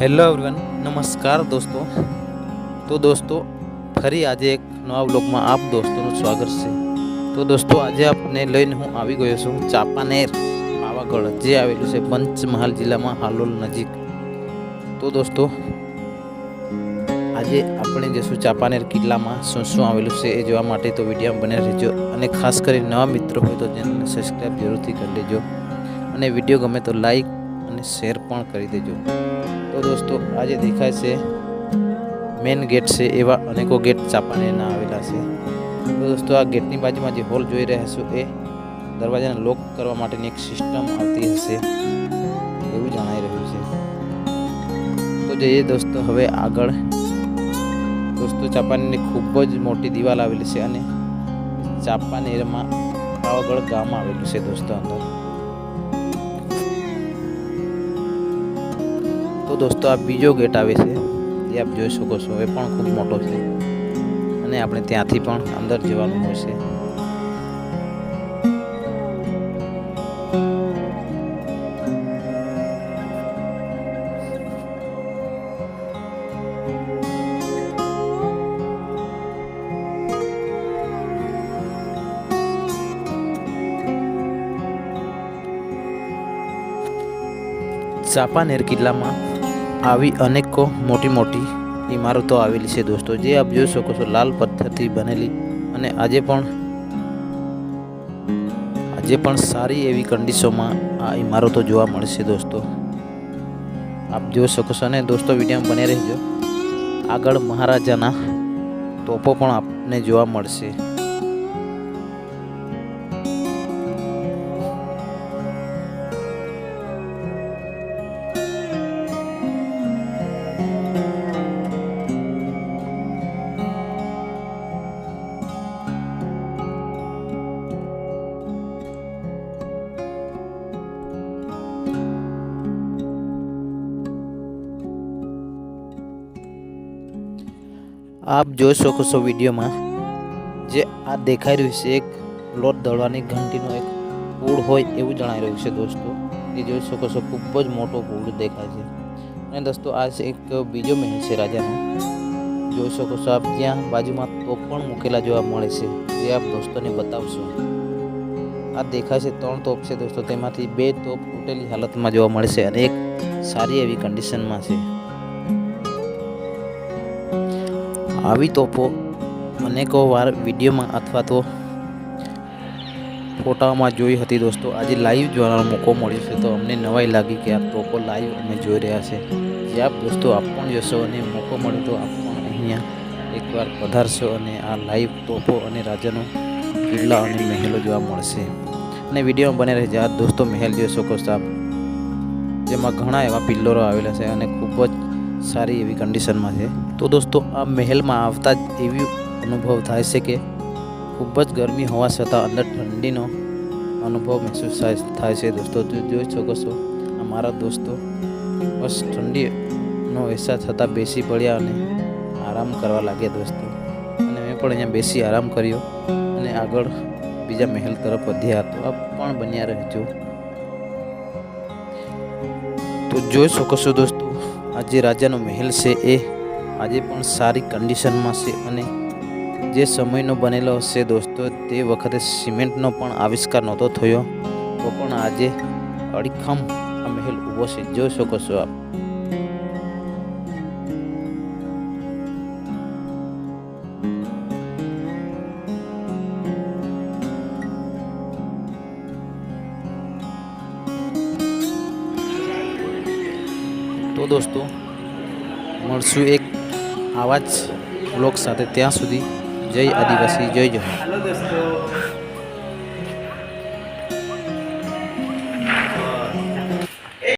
Hello everyone નમસ્કાર દોસ્તો. તો દોસ્તો, ફરી આજે એક નવા બ્લોગમાં આપ દોસ્તોનું સ્વાગત છે. તો દોસ્તો, આજે આપને લઈને હું આવી ગયો છું ચાપાનેર, પાવાગઢ, જે આવેલું છે પંચમહાલ જિલ્લામાં હાલોલ નજીક. તો દોસ્તો, આજે આપણે જઈશું ચાપાનેર કિલ્લામાં શું શું આવેલું છે એ જોવા માટે તો વીડિયો બને રહેજો. અને ખાસ કરી નવા મિત્રો હોય તો ચેનલને સબસ્ક્રાઈબ જરૂરથી કરી લેજો. અને વીડિયો ગમે તો લાઈક અને શેર પણ કરી દેજો. તો દોસ્તો, આજે દેખાય છે મેઇન ગેટ છે એવા અનેકો ગેટ ચાપાનેરના આવેલા છે. તો દોસ્તો, આ ગેટની બાજુમાં જે હોલ જોઈ રહ્યા છો એ દરવાજાને લોક કરવા માટેની એક સિસ્ટમ આવતી હશે એવું જણાઈ રહ્યું છે. તો જઈએ દોસ્તો, હવે આગળ. દોસ્તો, ચાપાનેરની ખૂબ જ મોટી દિવાલ આવેલી છે અને ચાપાનેરમાં પાવાગઢ ગામ આવેલું છે દોસ્તો અંદર. તો દોસ્તો આ બીજો ગેટ આવે છે. એ આપ જોઈ શકો છો. એ પણ ખૂબ મોટો છે. અને આપણે ત્યાંથી પણ અંદર જવાનું હોય છે. ચાપાનેર કિલ્લામાં આવી અનેકો મોટી મોટી ઇમારતો આવેલી છે દોસ્તો. જે આપ જોઈ શકો છો, લાલ પથ્થરથી બનેલી અને આજે પણ આજે પણ સારી એવી કન્ડિશનમાં આ ઇમારતો જોવા મળશે દોસ્તો. આપ જોઈ શકો છો અને દોસ્તો વીડિયો બને રહેજો. આગળ મહારાજાના તોપો પણ આપને જોવા મળશે. આપ જોઈ શકો છો વિડીયોમાં જે આ દેખાઈ રહ્યું છે, એક લોટ દળવાની ઘંટીનો એક પૂળ હોય એવું જણાઈ રહ્યું છે દોસ્તો. એ જોઈ શકો છો, ખૂબ જ મોટો પૂળ દેખાય છે. અને દોસ્તો, આ છે એક બીજો મહેલ છે રાજાનો. જોઈ શકો છો આપ ત્યાં બાજુમાં તોપ પણ મૂકેલા જોવા મળે છે જે આપ દોસ્તોને બતાવશો. આ દેખાય છે ત્રણ તોપ છે દોસ્તો, તેમાંથી બે તોપ તૂટેલી હાલતમાં જોવા મળે છે અને એક સારી એવી કન્ડિશનમાં છે. આવી તોપો અનેકો વાર વિડીયોમાં અથવા તો ફોટામાં જોઈ હતી દોસ્તો. આજે લાઈવ જોવાનો મોકો મળ્યો છે તો અમને નવાઈ લાગી કે આ તોપો લાઈવ અમે જોઈ રહ્યા છે. જે આપ દોસ્તો આપ પણ જોશો અને મોકો મળે તો આપ પણ અહીંયા એકવાર પધારશો અને આ લાઈવ તોપો અને રાજાનો કિલ્લા અને મહેલો જોવા મળશે. અને વિડીયોમાં બને રહે આ દોસ્તો મહેલ જોઈ શકો છો જેમાં ઘણા એવા પિલ્લરો આવેલા છે અને ખૂબ જ સારી એવી કન્ડિશનમાં છે. તો દોસ્તો, આ મહેલમાં આવતા જ એવી અનુભવ થાય છે કે ખૂબ જ ગરમી હોવા છતાં અંદર ઠંડીનો અનુભવ મહેસૂસ થાય છે દોસ્તો. જોઈ શકો છો આ મારા દોસ્તો બસ ઠંડીનો અહેસાસ થતાં બેસી પડ્યા અને આરામ કરવા લાગ્યા દોસ્તો. અને મેં પણ અહીંયા બેસી આરામ કર્યો અને આગળ બીજા મહેલ તરફ વધ્યા. તો આ પણ બન્યા રહેજો. તો જોઈ શકો છો દોસ્તો આ જે રાજાનો મહેલ છે એ આજે પણ સારી કન્ડિશનમાં છે અને જે સમયનો બનેલો હશે દોસ્તો, તે વખતે સિમેન્ટનો પણ આવિષ્કાર નહોતો થયો. તો પણ આજે અડીખમ આ મહેલ ઊભો છે. જોઈ શકો છો આપ. તો દોસ્તો મળશું એક આવા જ બ્લોગ સાથે ત્યાં સુધી. જય આદિવાસી જય દોસ્તો